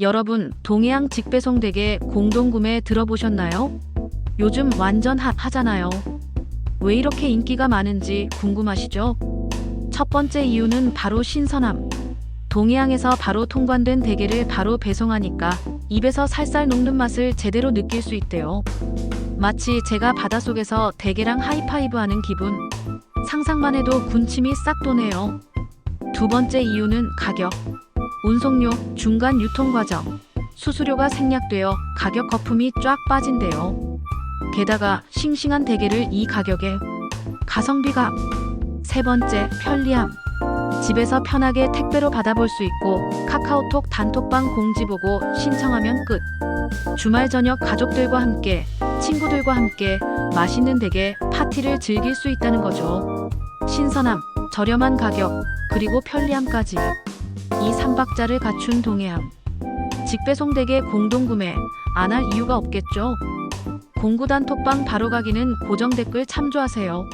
여러분, 동해안 직배송 댁의 공동구매 들어보셨나요? 요즘 완전 핫 하잖아요. 왜 이렇게 인기가 많은지 궁금하시죠? 첫 번째 이유는 바로 신선함. 동해항에서 바로 통관된 대게를 바로 배송하니까 입에서 살살 녹는 맛을 제대로 느낄 수 있대요. 마치 제가 바닷속에서 대게랑 하이파이브 하는 기분. 상상만 해도 군침이 싹 도네요. 두 번째 이유는 가격. 운송료, 중간 유통 과정, 수수료가 생략되어 가격 거품이 쫙 빠진대요. 게다가 싱싱한 대게를 이 가격에 가성비가 세 번째 편리함. 집에서 편하게 택배로 받아볼 수 있고 카카오톡 단톡방 공지 보고 신청하면 끝. 주말 저녁 가족들과 함께 친구들과 함께 맛있는 대게 파티를 즐길 수 있다는 거죠. 신선함, 저렴한 가격, 그리고 편리함까지. 이 삼박자를 갖춘 동해함. 직배송 대게 공동구매 안 할 이유가 없겠죠. 공구단 톡방 바로 가기는 고정 댓글 참조하세요.